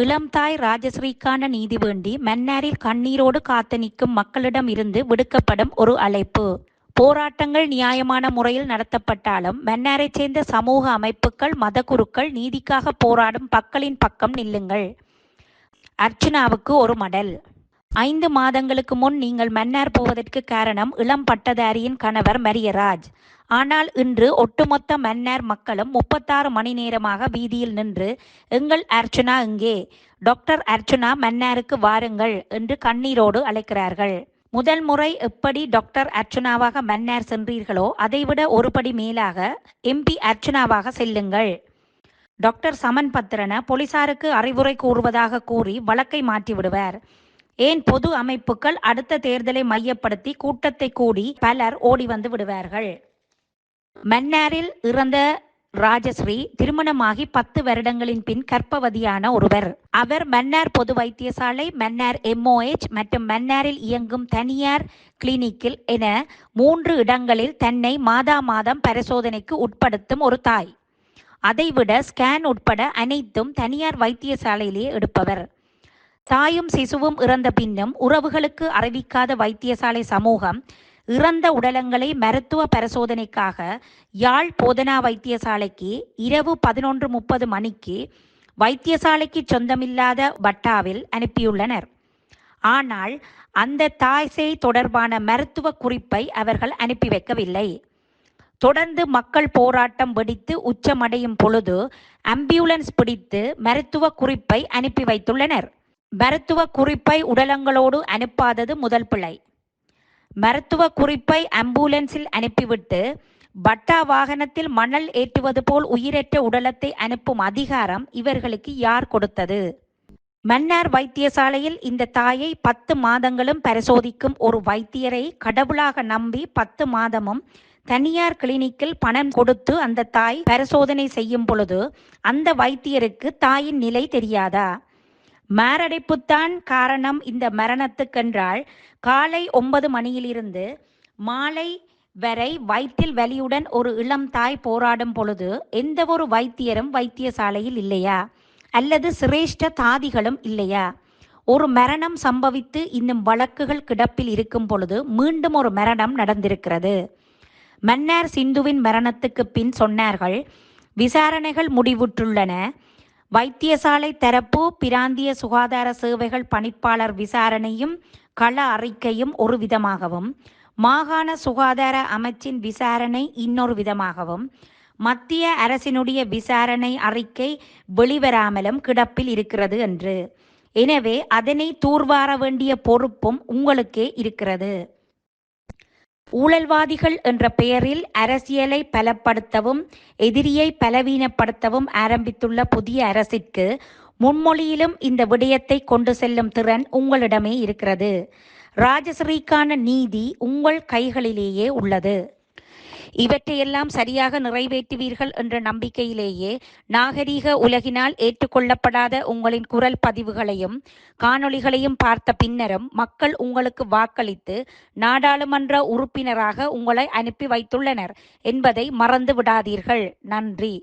இளம்தாய் ராஜஸ்ரீக்கான நீதி வேண்டி மன்னாரில் கண்ணீரோடு காத்து நிற்கும் மக்களிடம் இருந்து விடுக்கப்படும் ஒரு அழைப்பு. போராட்டங்கள் நியாயமான முறையில் நடத்தப்பட்டாலும் மன்னாரைச் சேர்ந்த சமூக அமைப்புகள் மதகுருக்கள் நீதிக்காக போராடும் மக்களின் பக்கம் நில்லுங்கள். அர்ச்சனாவுக்கு ஒரு மடல். ஐந்து மாதங்களுக்கு முன் நீங்கள் மன்னார் போவதற்கு காரணம் இளம் பட்டதாரியின் கணவர் மரியராஜ். ஆனால் இன்று ஒட்டுமொத்த மன்னர் மக்களும் முப்பத்தாறு மணி நேரமாக வீதியில் நின்று எங்கள் அர்ச்சனா இங்கே டாக்டர் அர்ச்சனா மன்னாருக்கு வாருங்கள் என்று கண்ணீரோடு அழைக்கிறார்கள். முதல் முறை எப்படி டாக்டர் அர்ச்சனாவாக மன்னார் சென்றீர்களோ அதைவிட ஒருபடி மேலாக எம்பி அர்ச்சனாவாக செல்லுங்கள். டாக்டர் சமன் பத்திரன போலீசாருக்கு அறிவுரை கூறுவதாக கூறி வழக்கை மாற்றிவிடுவார். ஏன் பொது அமைப்புகள் அடுத்த தேர்தலை மையப்படுத்தி கூட்டத்தை கூடி பலர் ஓடி வந்து விடுவார்கள்? மன்னாரில் இறந்த ராஜஸ்ரீ திருமணமாகி பத்து வருடங்களின் பின் கர்ப்பவதியான ஒருவர். அவர் மன்னார் பொது வைத்தியசாலை மன்னார் எம்ஓஎச் மற்றும் மன்னாரில் இயங்கும் தனியார் கிளினிக்கில் என மூன்று இடங்களில் தன்னை மாதா மாதம் பரிசோதனைக்கு உட்படுத்தும் ஒரு தாய். அதைவிட ஸ்கேன் உட்பட அனைத்தும் தனியார் வைத்தியசாலையிலேயே எடுப்பவர். தாயும் சிசுவும் இறந்த பின்னும் உறவுகளுக்கு அறிவிக்காத வைத்தியசாலை சமூகம் இறந்த உடலங்களை மருத்துவ பரிசோதனைக்காக யாழ் போதனா வைத்தியசாலைக்கு இரவு பதினொன்று முப்பது மணிக்கு வைத்தியசாலைக்கு சொந்தமில்லாத வட்டாவில் அனுப்பியுள்ளனர். ஆனால் அந்த தாய்சேய் தொடர்பான மருத்துவ குறிப்பை அவர்கள் அனுப்பி வைக்கவில்லை. தொடர்ந்து மக்கள் போராட்டம் வெடித்து உச்சமடையும் பொழுது அம்பியூலன்ஸ் பிடித்து மருத்துவ குறிப்பை அனுப்பி வைத்துள்ளனர். மருத்துவ குறிப்பை உடலங்களோடு அனுப்பாதது முதல் பிழை. மருத்துவ குறிப்பை அம்புலன்ஸில் அனுப்பிவிட்டு பட்டா வாகனத்தில் மணல் ஏற்றுவது போல் உயிரற்ற உடலத்தை அனுப்பும் அதிகாரம் இவர்களுக்கு யார் கொடுத்தது? மன்னார் வைத்தியசாலையில் இந்த தாயை பத்து மாதங்களும் பரிசோதிக்கும் ஒரு வைத்தியரை கடவுளாக நம்பி பத்து மாதமும் தனியார் கிளினிக்கில் பணம் கொடுத்து அந்த தாய் பரிசோதனை செய்யும் பொழுது அந்த வைத்தியருக்கு தாயின் நிலை தெரியாதா? மாரடைப்புத்தான் காரணம் இந்த மரணத்துக்கென்றால் காலை ஒன்பது மணியிலிருந்து மாலை வரை வயிற்றில் வலியுடன் ஒரு இளம் தாய் போராடும் பொழுது எந்த ஒரு வைத்தியரும் வைத்தியசாலையில் இல்லையா? அல்லது சிரேஷ்ட தாதிகளும் இல்லையா? ஒரு மரணம் சம்பவித்து இன்னும் வழக்குகள் கிடப்பில் இருக்கும் பொழுது மீண்டும் ஒரு மரணம் நடந்திருக்கிறது. மன்னார் சிந்துவின் மரணத்துக்கு பின் சொன்னார்கள் விசாரணைகள் முடிவுற்றுள்ளன. வைத்தியசாலை தரப்பு பிராந்திய சுகாதார சேவைகள் பணிப்பாளர் விசாரணையும் கள அறிக்கையும் ஒரு விதமாகவும் மாகாண சுகாதார அமைச்சின் விசாரணை இன்னொரு விதமாகவும் மத்திய அரசினுடைய விசாரணை அறிக்கை வெளிவராமலும் கிடப்பில் இருக்கிறது என்று. எனவே அதனை தூர்வார வேண்டிய பொறுப்பும் உங்களுக்கே இருக்கிறது. ஊழல்வாதிகள் என்ற பெயரில் அரசியலை பலப்படுத்தவும் எதிரியை பலவீனப்படுத்தவும் ஆரம்பித்துள்ள புதிய அரசிற்கு முன்மொழியிலும் இந்த விடயத்தை கொண்டு செல்லும் திறன் உங்களிடமே இருக்கிறது. ராஜஸ்ரீக்கான நீதி உங்கள் கைகளிலேயே உள்ளது. இவற்றையெல்லாம் சரியாக நிறைவேற்றுவீர்கள் என்ற நம்பிக்கையிலேயே நாகரீக உலகினால் ஏற்றுக்கொள்ளப்படாத உங்களின் குரல் பதிவுகளையும் காணொளிகளையும் பார்த்த பின்னரும் மக்கள் உங்களுக்கு வாக்களித்து நாடாளுமன்ற உறுப்பினராக உங்களை அனுப்பி வைத்துள்ளனர் என்பதை மறந்து விடாதீர்கள் நன்றி.